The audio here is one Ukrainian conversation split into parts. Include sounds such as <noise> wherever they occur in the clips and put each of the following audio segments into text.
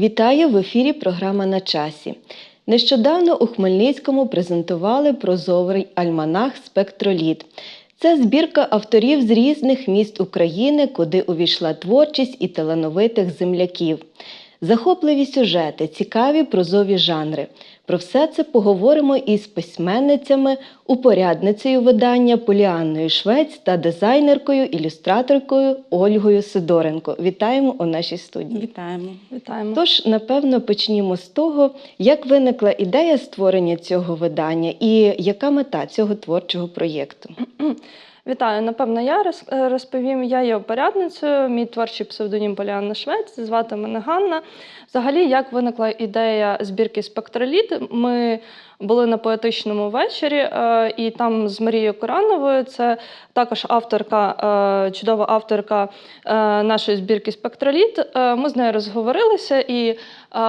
Вітаю в ефірі програма на часі. Нещодавно у Хмельницькому презентували прозорий альманах Спектроліт. Це збірка авторів з різних міст України, куди увійшла творчість і талановитих земляків. Захопливі сюжети, цікаві прозові жанри. Про все це поговоримо із письменницями, упорядницею видання Поліанною Швець та дизайнеркою, ілюстраторкою Ольгою Сидоренко. Вітаємо у нашій студії. Вітаємо. Вітаємо. Тож, напевно, почнімо з того, як виникла ідея створення цього видання і яка мета цього творчого проєкту. <clears throat> Вітаю. Напевно, я е, розповім. Я є опорядницею. Мій творчий псевдонім Поліанна Швець. Звати мене Ганна. Взагалі, як виникла ідея збірки Спектроліт? Ми були на поетичному вечорі, е, і там з Марією Корановою, це також авторка, е, чудова авторка нашої збірки Спектроліт. Ми з нею розговорилися, і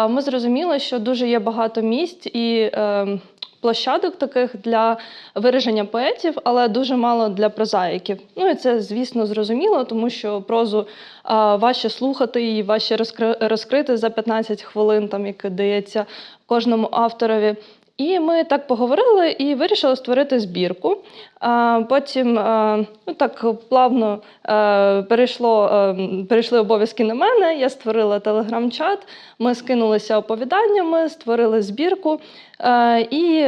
ми зрозуміли, що дуже є багато місць і. Площадок таких для вираження поетів, але дуже мало для прозаїків. Ну і це, звісно, зрозуміло, тому що прозу важче слухати і важче розкри- розкрити за 15 хвилин, там як дається кожному авторові. І ми так поговорили і вирішили створити збірку. Потім ну, так плавно перейшло, перейшли обов'язки на мене. Я створила телеграм-чат, ми скинулися оповіданнями, створили збірку. І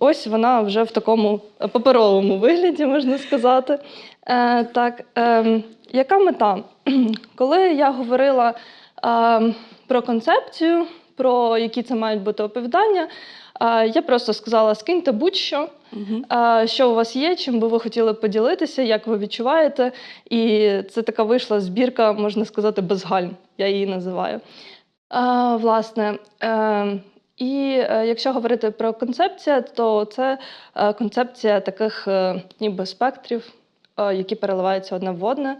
ось вона вже в такому паперовому вигляді, можна сказати. Так, яка мета? <clears throat> Коли я говорила про концепцію, про які це мають бути оповідання, я просто сказала: скиньте будь-що, Угу. що у вас є, чим би ви хотіли поділитися, як ви відчуваєте. І це така вийшла збірка, можна сказати, без гальм, я її називаю. Власне, е, і е, якщо говорити про концепцію, то це е, концепція таких ніби спектрів, які переливаються одне в одне.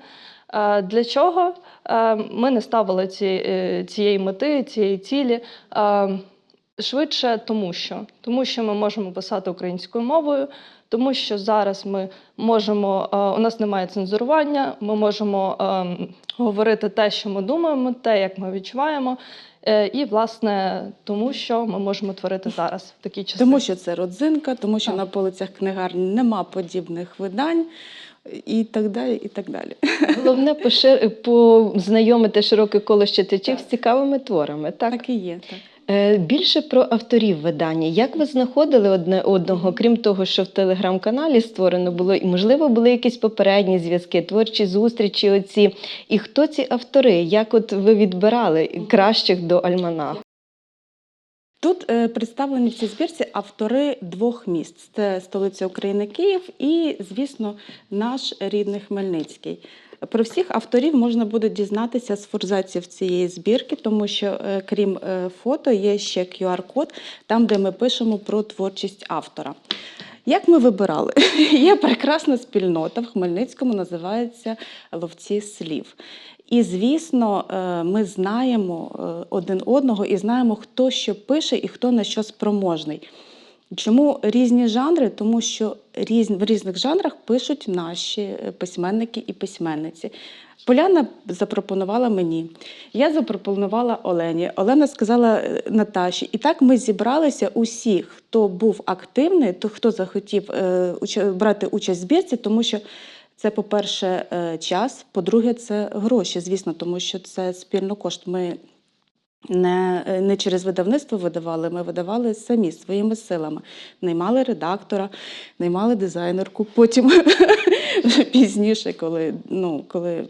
Для чого ми не ставили ці, цієї мети, цієї цілі? Швидше, тому що тому що ми можемо писати українською мовою, тому що зараз ми можемо, е, у нас немає цензурування, ми можемо ем, говорити те, що ми думаємо, те, як ми відчуваємо. Е, І, власне, тому що ми можемо творити зараз в такі часи. Тому що це родзинка, тому що Так. на полицях книгарні нема подібних видань і так далі. і так далі. Головне пошир... познайомити широке коло читачів з цікавими творами. Так? Так і є. Так. Е, Більше про авторів видання. Як ви знаходили одне одного, крім того, що в телеграм-каналі створено було, і можливо були якісь попередні зв'язки, творчі зустрічі оці. І хто ці автори? Як от ви відбирали кращих до альманаху? Тут е, представлені в цій збірці автори двох міст: це столиця України Київ і, звісно, наш рідний Хмельницький. Про всіх авторів можна буде дізнатися з форзаців цієї збірки, тому що, е, крім е, фото, є ще QR-код, там, де ми пишемо про творчість автора. Як ми вибирали? <laughs> Є прекрасна спільнота в Хмельницькому, називається Ловці слів. І, звісно, е, ми знаємо один одного і знаємо, хто що пише і хто на що спроможний. Чому різні жанри? Тому що в різних жанрах пишуть наші е, письменники і письменниці. Поляна запропонувала мені, я запропонувала Олені. Олена сказала е, Наташі. І так ми зібралися усі, хто був активний, то хто захотів е, брати участь в збірці, тому що це, по-перше, час, по-друге, це гроші, звісно, тому що це спільно кошт. Ми не, не через видавництво видавали, ми видавали самі своїми силами. Наймали редактора, наймали дизайнерку. Потім <laughs> пізніше, коли, ну, коли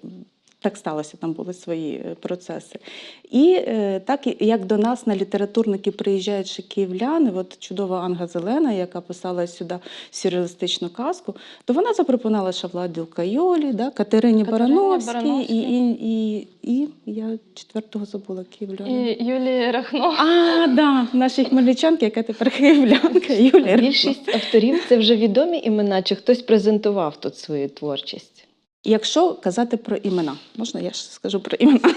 так сталося, там були свої е, процеси. І е, так як до нас на літературники приїжджають ще київляни, от чудова Анга Зелена, яка писала сюди сюрреалістичну казку, то вона запропонувала Шавладу Кайолі, да, Катерині Барановській, і, і, і, і я четвертого забула київляна. І Юлії Рахно. А, да, нашій хмельничанки, яка тепер київлянка, Юлія. Більшість авторів це вже відомі імена, чи хтось презентував тут свою творчість? Якщо казати про імена, можна я ж скажу про імена?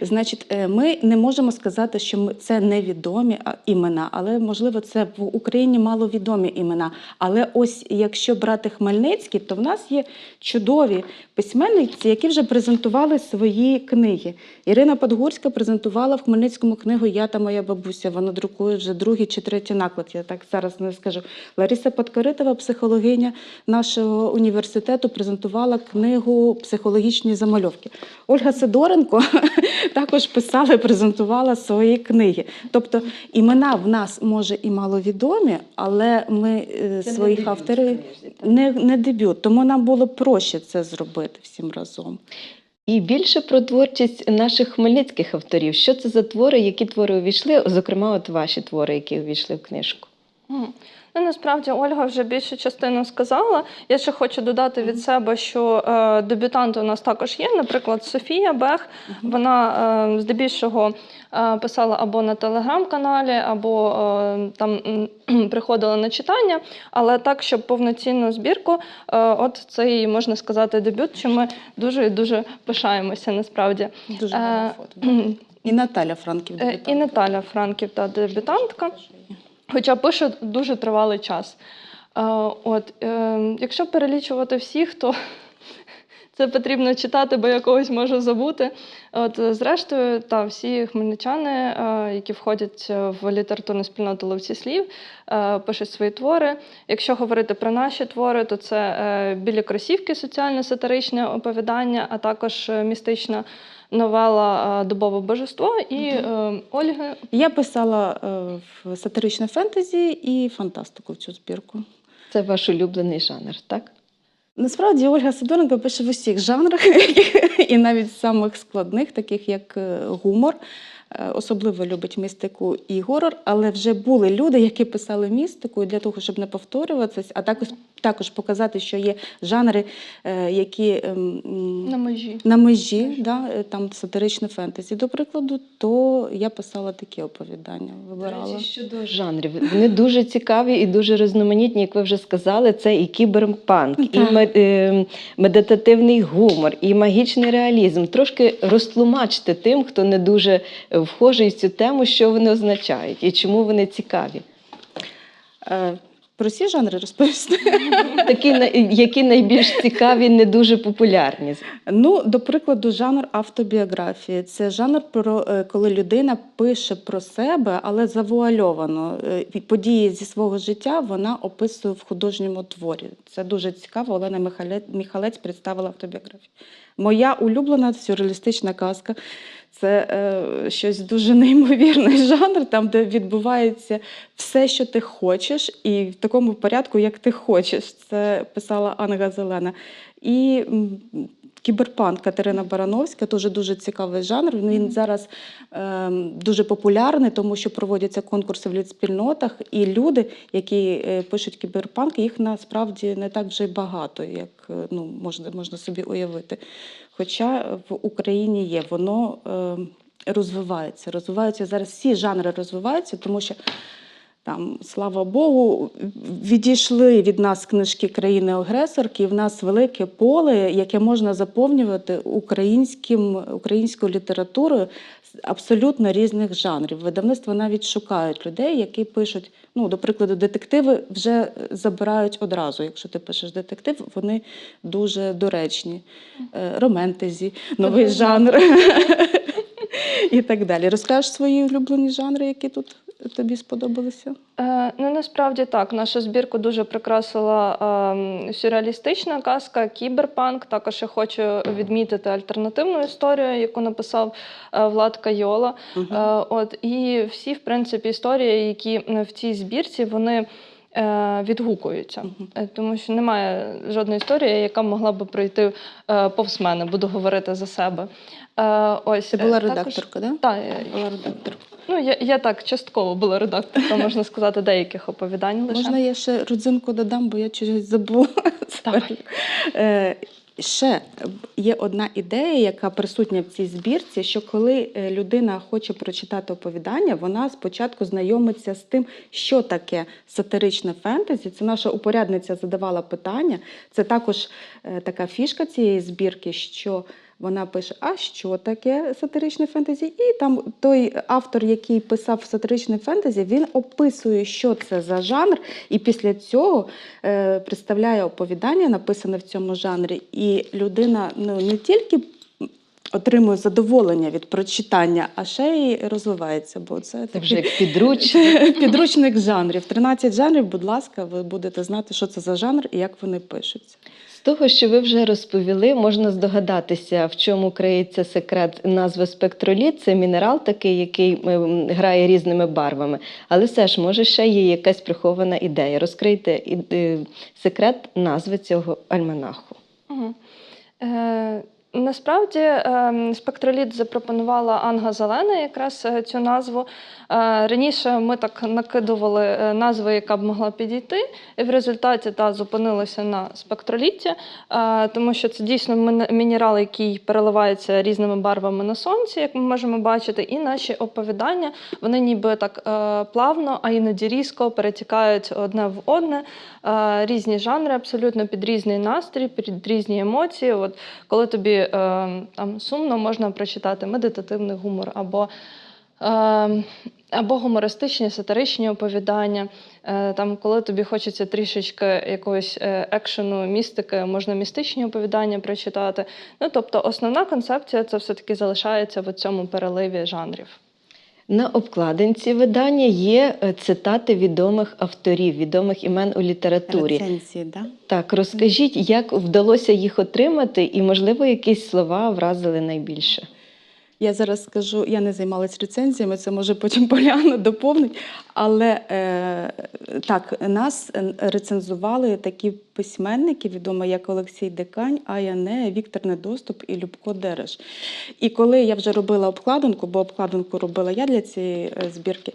Значить, е, ми не можемо сказати, що ми це невідомі імена, але можливо це в Україні маловідомі імена. Але ось якщо брати Хмельницький, то в нас є чудові письменниці, які вже презентували свої книги. Ірина Подгурська презентувала в Хмельницькому книгу Я та моя бабуся. Вона друкує вже другий чи третій наклад. Я так зараз не скажу. Лариса Подкоритова, психологиня нашого університету, презентувала книгу Психологічні замальовки. Ольга Сидоренко також писала і презентувала свої книги. Тобто імена в нас може і маловідомі, але ми е, Це не своїх дебют авторів не, не дебют, тому нам було проще це зробити всім разом. І більше про творчість наших хмельницьких авторів. Що це за твори, які твори увійшли, зокрема, от ваші твори, які увійшли в книжку? Ну, насправді Ольга вже більшу частину сказала. Я ще хочу додати від себе, що е, дебютанти у нас також є. Наприклад, Софія Бех. Вона е, здебільшого е, писала або на телеграм-каналі, або е, там <clears throat> приходила на читання. Але так, щоб повноцінну збірку, е, от це і можна сказати дебют, що ми дуже і дуже пишаємося насправді. Дуже Е, гарне фото. да. <clears throat> І Наталя Франків. Е, дебютантка. І Наталя Франків, та дебютантка. Хоча пише дуже тривалий час. Е, От, е, якщо перелічувати всіх, то <laughs> це потрібно читати, бо я когось можу забути. От, зрештою, та всі хмельничани, е, які входять в літературну спільноту ловці слів, пишуть свої твори. Якщо говорити про наші твори, то це білі кросівки, соціально-сатиричне оповідання, а також містична новела е, Дубове божество і угу. Ольги Я писала е, в сатиричне фентезі і фантастику в цю збірку. Це ваш улюблений жанр, так? Насправді Ольга Сидоренко пише в усіх жанрах, <laughs> і навіть самих складних, таких як гумор. Е, Особливо любить містику і горор, але вже були люди, які писали містику для того, щоб не повторюватися, а також, також показати, що є жанри, е, які ем, на межі. на межі, да, е, там сатиричне фентезі, до прикладу, то я писала такі оповідання, вибирала. щодо жанрів. Вони дуже цікаві і дуже різноманітні, як ви вже сказали. Це і кіберпанк, і Так. ме- е, медитативний гумор, і магічний реалізм. Трошки розтлумачте тим, хто не дуже вхожий в цю тему, що вони означають і чому вони цікаві. Е, Про всі жанри розповісти. <laughs> Такі, які найбільш цікаві, не дуже популярні. Ну, до прикладу, жанр автобіографії. Це жанр, про е, коли людина пише про себе, але завуальовано. Е, Події зі свого життя вона описує в художньому творі. Це дуже цікаво. Олена Михалець, Міхалець представила автобіографію. Моя улюблена сюрреалістична казка. Це е, щось дуже <laughs> неймовірний жанр, там, де відбувається все, що ти хочеш, і в такому порядку, як ти хочеш. Це писала Анга Зелена. І кіберпанк Катерина Барановська теж дуже цікавий жанр. Він зараз ем, дуже популярний, тому що проводяться конкурси в літспільнотах, і люди, які е, пишуть кіберпанк, їх насправді не так вже й багато, як е, ну, можна, можна собі уявити. Хоча в Україні є, воно ем, розвивається. Розвиваються зараз всі жанри розвиваються, тому що там, слава Богу, відійшли від нас книжки країни-агресорки, і в нас велике поле, яке можна заповнювати українським, українською літературою абсолютно різних жанрів. Видавництва навіть шукають людей, які пишуть, ну, до прикладу, детективи вже забирають одразу. Якщо ти пишеш детектив, вони дуже доречні. Е, Романтезі, новий жанр. <laughs> І так далі. Розкажеш свої улюблені жанри, які тут тобі сподобалися? Е, ну насправді так. Нашу збірку дуже прикрасила е, сюрреалістична казка, кіберпанк. Також я хочу відмітити альтернативну історію, яку написав е, Влад Кайола. Е, от і всі, в принципі, історії, які в цій збірці, вони. е, Відгукуються, Е, тому що немає жодної історії, яка могла би пройти е, повз мене, буду говорити за себе. Ось Ти була редакторка, так? Так, я- Була редакторка. Ну, я, я так частково була редактором, можна сказати, деяких оповідань лише. Можна я ще родзинку додам, бо я чогось забула. Е, Ще є одна ідея, яка присутня в цій збірці, що коли е, людина хоче прочитати оповідання, вона спочатку знайомиться з тим, що таке сатиричне фентезі. Це наша упорядниця задавала питання. Це також е, така фішка цієї збірки, що Вона пише: А що таке сатиричне фентезі? І там той автор, який писав сатиричне фентезі, він описує, що це за жанр, і після цього е, представляє оповідання, написане в цьому жанрі. І людина ну, не тільки отримує задоволення від прочитання, а ще й розвивається. Бо це, такий вже як підручник. <laughs> підручник жанрів. 13 жанрів, будь ласка, ви будете знати, що це за жанр і як вони пишуться. Того, що ви вже розповіли, можна здогадатися, в чому криється секрет назви спектроліт. Це мінерал такий, який ем, грає різними барвами. Але все ж, може, ще є якась прихована ідея. Розкрийте е, секрет назви цього альманаху. Угу. Е, Насправді ем, спектроліт запропонувала Анга Зелена якраз е, цю назву. Е, Раніше ми так накидували е, назву, яка б могла підійти, і в результаті та зупинилися на спектроліті, тому що це дійсно мінерал, який переливається різними барвами на сонці, як ми можемо бачити, і наші оповідання вони ніби так плавно, а іноді різко перетікають одне в одне. Різні жанри абсолютно під різний настрій, під різні емоції. От коли тобі е, там сумно, можна прочитати медитативний гумор або. е, Або гумористичні, сатиричні оповідання. Е, Там, коли тобі хочеться трішечки якогось е, екшену, містики, можна містичні оповідання прочитати. Ну, тобто, основна концепція це все-таки залишається в цьому переливі жанрів. На обкладинці видання є е, цитати відомих авторів, відомих імен у літературі. Рецензії, да? Так, розкажіть, як вдалося їх отримати, і, можливо, якісь слова вразили найбільше. Я зараз скажу, я не займалась рецензіями, це може потім <laughs> Поляна доповнить. Але е, так, нас е, рецензували такі письменники, відомі як Олексій Декань, Аяне, Віктор Недоступ і Любко Дереш. І коли я вже робила обкладинку, бо обкладинку робила я для цієї е, збірки,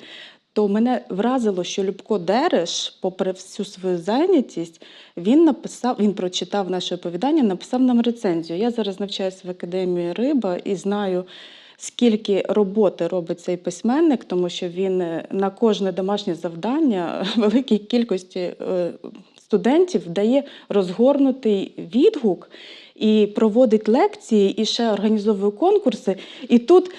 то мене вразило, що Любко Дереш, попри всю свою зайнятість, він написав, він прочитав наше оповідання, написав нам рецензію. Я зараз навчаюся в академії Риба і знаю. Скільки роботи робить цей письменник, тому що він е, на кожне домашнє завдання <laughs> великій кількості е, студентів дає розгорнутий відгук і проводить лекції, і ще організовує конкурси. І тут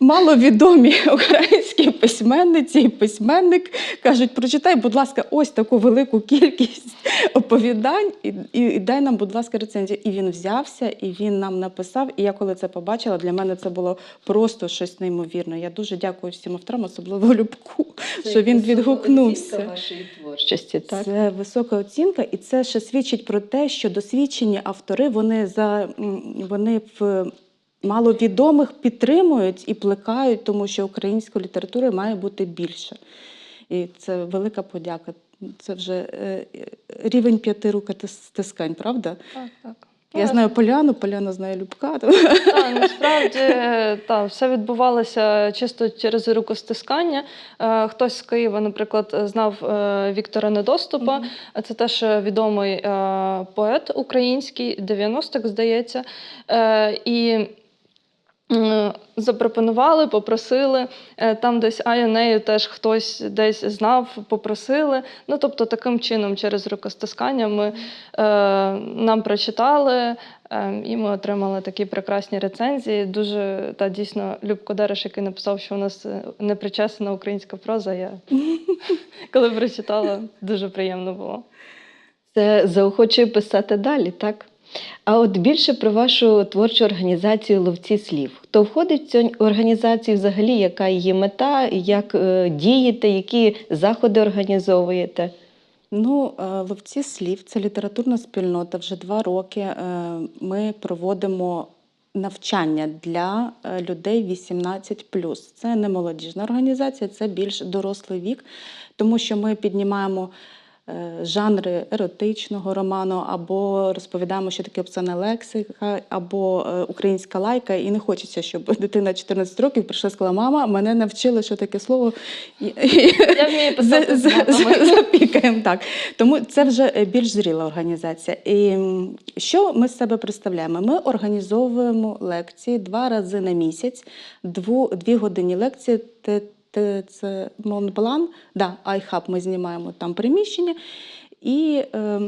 маловідомі <laughs> українські письменниці і письменник кажуть: прочитай, будь ласка, ось таку велику кількість оповідань, і, і, і дай нам, будь ласка, рецензію. І він взявся, і він нам написав. І я коли це побачила, для мене це було просто щось неймовірне. Я дуже дякую всім авторам, особливо Любку, що він відгукнувся. вашої творчості, так? Це висока оцінка, і це ще свідчить про те, що досвідчені автори вони за вони в маловідомих підтримують і плекають, тому що української літератури має бути більше. І це велика подяка. Це вже е, рівень п'яти рукостискань, правда? Так, так. Я знаю Поляну, Поляна знає Любка. Так, насправді та, все відбувалося чисто через рукостискання. Е, Хтось з Києва, наприклад, знав е, Віктора Недоступа. Це теж відомий поет український, 90-х, здається. І запропонували, попросили. Е, Там десь Аянею теж хтось десь знав, попросили. Ну, тобто, таким чином, через рукостискання ми, е, нам прочитали, е, і ми отримали такі прекрасні рецензії. Дуже та дійсно Любко Дереш, який написав, що у нас е, непричесана українська проза. Я <laughs> коли прочитала, дуже приємно було. Це заохочує писати далі, так? А от більше про вашу творчу організацію ловці слів. Хто входить в цю організацію взагалі, яка її мета, як е, дієте, які заходи організовуєте? Ну, е, ловці слів це літературна спільнота. Вже два роки е, ми проводимо навчання для людей 18 Це не молодіжна організація, це більш дорослий вік, тому що ми піднімаємо. Е, Жанри еротичного роману, або розповідаємо, що таке обсцена лексика, або е, українська лайка. І не хочеться, щоб дитина 14 років прийшла і сказала, мама, мене навчили, що таке слово. Я вмію писати Запікаємо так. Тому це вже е, більш зріла організація. І що ми з себе представляємо? Ми організовуємо лекції два рази на місяць, дві годинні лекції. Те- Це Монблан, да, iHub ми знімаємо там приміщення, і е,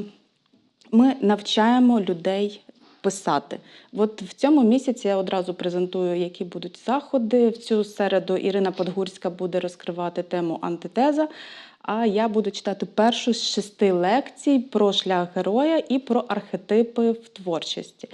ми навчаємо людей писати. От в цьому місяці я одразу презентую, які будуть заходи. В цю середу Ірина Подгурська буде розкривати тему антитеза. А я буду читати першу з шести лекцій про шлях героя і про архетипи в творчості.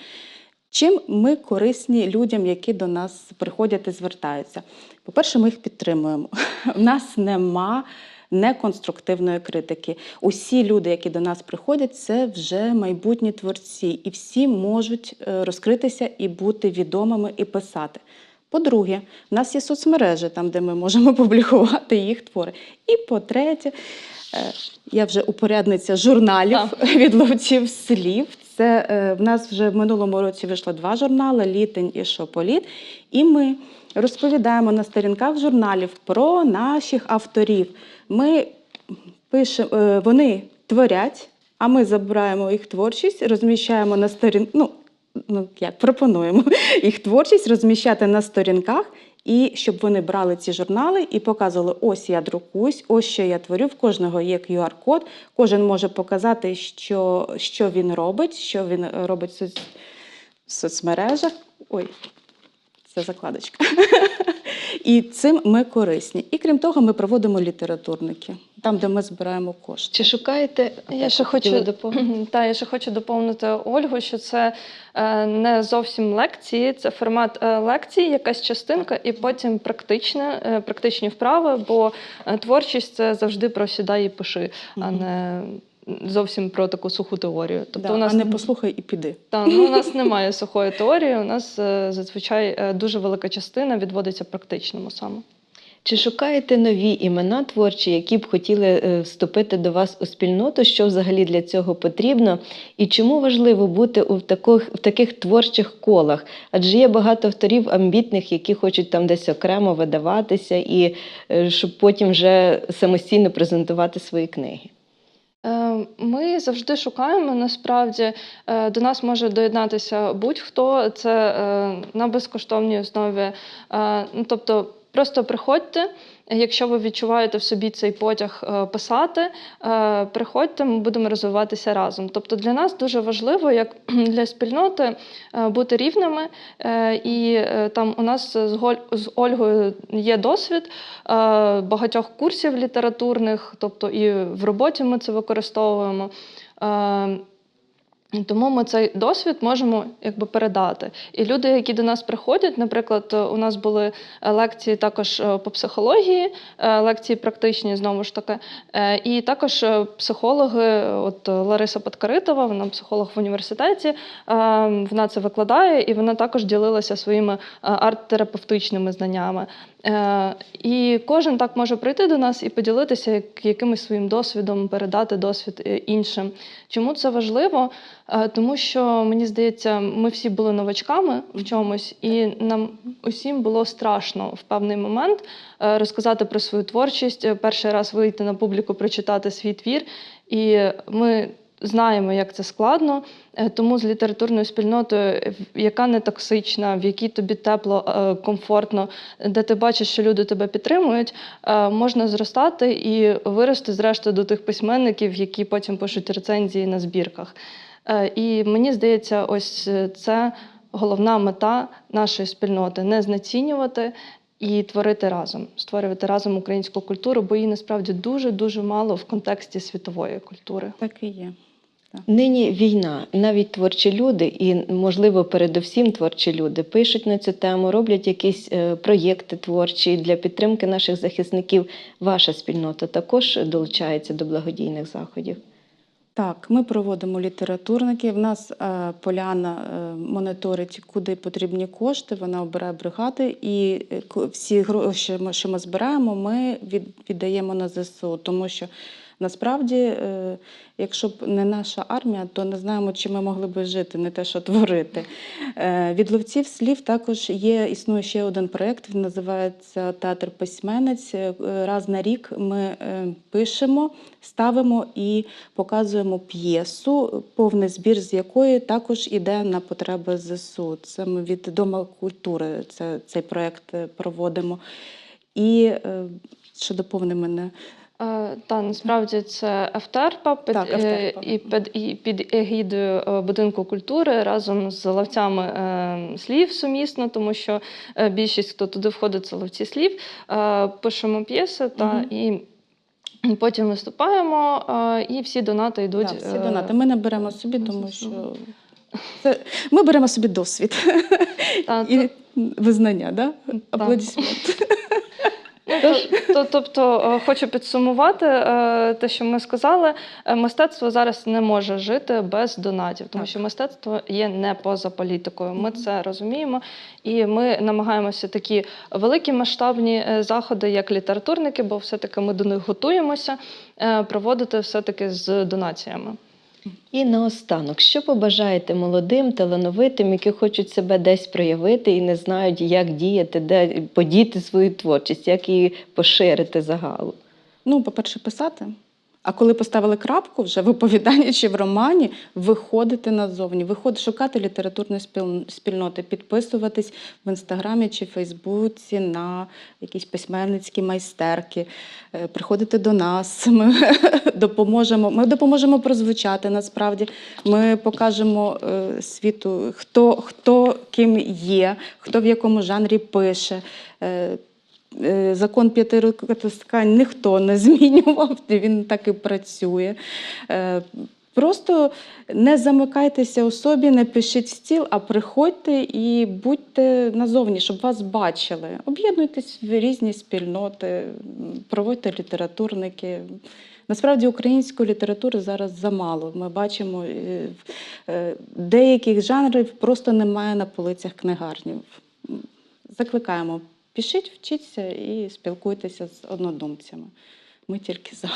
Чим ми корисні людям, які до нас приходять і звертаються? По-перше, ми їх підтримуємо. <laughs> У нас нема неконструктивної критики. Усі люди, які до нас приходять, це вже майбутні творці, і всі можуть е, розкритися і бути відомими і писати. По-друге, в нас є соцмережі, там, де ми можемо <laughs> публікувати їх твори. І по-третє, е, я вже упорядниця журналів <laughs> від ловців слів. Це е, в нас вже в минулому році вийшло два журнали Літень і Шополіт. І ми розповідаємо на сторінках журналів про наших авторів. Ми пишемо, е, вони творять, а ми забираємо їх творчість, розміщаємо на сторін... ну, ну як пропонуємо <laughs> їх творчість розміщати на сторінках. І щоб вони брали ці журнали і показували, ось я друкуюсь, ось що я творю. В кожного є QR-код, кожен може показати, що, що він робить, що він робить в в соцмережах. Ой, це закладочка. <laughs> І цим ми корисні. І крім того, ми проводимо літературники, там, де ми збираємо кошти. Чи шукаєте? Я ще хочу доповнити? Та я ще хочу доповнити Ольгу, що це е, не зовсім лекції, це формат е, лекції, якась частинка, і потім практичне, е, практичні вправи, бо творчість це завжди про сідай і пиши, а не зовсім про таку суху теорію. Тобто Да, у нас А не послухай і піди. та, ну, у нас немає сухої теорії. У нас е, зазвичай е, дуже велика частина відводиться практичному саме. Чи шукаєте нові імена творчі, які б хотіли е, вступити до вас у спільноту? Що взагалі для цього потрібно? І чому важливо бути у таких, в таких творчих колах? Адже є багато авторів амбітних, які хочуть там десь окремо видаватися, і щоб потім вже самостійно презентувати свої книги. Е, Ми завжди шукаємо. Насправді е, до нас може доєднатися будь-хто. Це е, на безкоштовній основі. Ну, тобто, просто приходьте. Якщо ви відчуваєте в собі цей потяг е, писати, е, приходьте, ми будемо розвиватися разом. Тобто для нас дуже важливо, як <clears throat> для спільноти, е, бути рівними. І там у нас з Ольгою є досвід багатьох курсів літературних, тобто і в роботі ми це використовуємо. Е, Тому ми цей досвід можемо якби передати. І люди, які до нас приходять, наприклад, е, у нас були е, лекції також е, по психології, лекції практичні знову ж таки. І також психологи, от Лариса Подкаритова, вона психолог в університеті, вона це викладає, і вона також ділилася своїми арт-терапевтичними знаннями. Е, І кожен так може прийти до нас і поділитися якимось своїм досвідом, передати досвід е, іншим. Чому це важливо? Е, Тому що мені здається, ми всі були новачками в чомусь, і нам усім було страшно в певний момент розказати про свою творчість, перший раз вийти на публіку, прочитати свій твір. І ми знаємо, як це складно. Е, Тому з літературною спільнотою, е, яка не токсична, в якій тобі тепло, е, комфортно, де ти бачиш, що люди тебе підтримують, можна зростати і вирости, зрештою, до тих письменників, які потім пишуть рецензії на збірках. І мені здається, ось це головна мета нашої спільноти не знецінювати. І творити разом, створювати разом українську культуру, бо її насправді дуже дуже мало в контексті світової культури. Так і є. Нині війна, навіть творчі люди, і можливо, передусім творчі люди пишуть на цю тему, роблять якісь е, проєкти творчі для підтримки наших захисників. Ваша спільнота також долучається до благодійних заходів. Так, ми проводимо літературники. В нас е, Поляна е, моніторить, куди потрібні кошти. Вона обирає бригади, і е, всі гроші, що ми збираємо, ми від, віддаємо на ЗСУ. Тому що насправді, е, якщо б не наша армія, то не знаємо, чи ми могли би жити, не те, що творити. Е, від ловців слів також є існує ще один проєкт. Він називається Театр письменець. Е, Раз на рік ми пишемо, ставимо і показуємо п'єсу, повний збір з якої також іде на потреби ЗСУ. Це ми від Дома культури це, цей проєкт проводимо. І що доповни мене. Е, Та насправді це ефтерпа під, Так, е, і під, і під егідою е, будинку культури разом з ловцями е, слів сумісно, тому що е, більшість, хто туди входить, це ловці слів. Е, Пишемо п'єси та Мгм. і потім виступаємо, і всі донати йдуть. Так, всі донати. Ми не беремо собі, тому що це, ми беремо собі досвід та, <laughs> і визнання, да? Так. аплодисменти. Ну, то- то- Тобто, е, хочу підсумувати е, те, що ми сказали. Е, Мистецтво зараз не може жити без донатів, тому Так. що мистецтво є не поза політикою. Ми це розуміємо, і ми намагаємося такі великі масштабні заходи, як літературники, бо все-таки ми до них готуємося, проводити все-таки з донаціями. І наостанок, що побажаєте молодим, талановитим, які хочуть себе десь проявити і не знають, як діяти, де подіти свою творчість, як її поширити загалу? Ну, по-перше, писати. А коли поставили крапку вже в оповіданні чи в романі, виходити назовні, виходити, шукати літературної спільноти, підписуватись в інстаграмі чи Фейсбуці на якісь письменницькі майстерки, е, приходити до нас. Ми <laughs> допоможемо. Ми допоможемо прозвучати насправді. Ми покажемо е, світу, хто, хто ким є, хто в якому жанрі пише. Е, Закон п'яти рукотискань ніхто не <laughs> змінював, він так і працює. Е, Просто не замикайтеся у собі, не пишіть стіл, а приходьте і будьте назовні, щоб вас бачили. Об'єднуйтесь в різні спільноти, проводьте літературники. Насправді української літератури зараз замало. Ми бачимо, е, деяких жанрів просто немає на полицях книгарнів. Закликаємо, пишіть, вчіться і спілкуйтеся з однодумцями. Ми тільки за.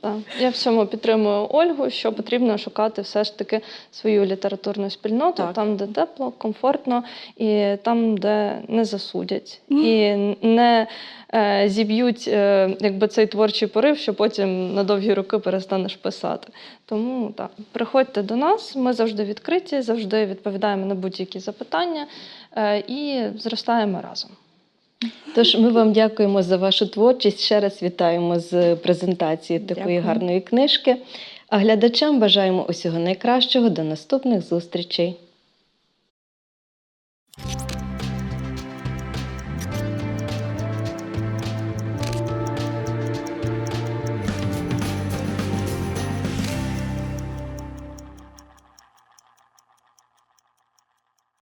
Так. Я в цьому підтримую Ольгу, що потрібно шукати все ж таки свою літературну спільноту, Так. там, де тепло, комфортно, і там, де не засудять, Мгм. і не е, зіб'ють е, якби цей творчий порив, що потім на довгі роки перестанеш писати. Тому так, приходьте до нас, ми завжди відкриті, завжди відповідаємо на будь-які запитання е, і зростаємо разом. Тож ми вам дякуємо за вашу творчість. Ще раз вітаємо з презентації такої Дякую. гарної книжки. А глядачам бажаємо усього найкращого. До наступних зустрічей.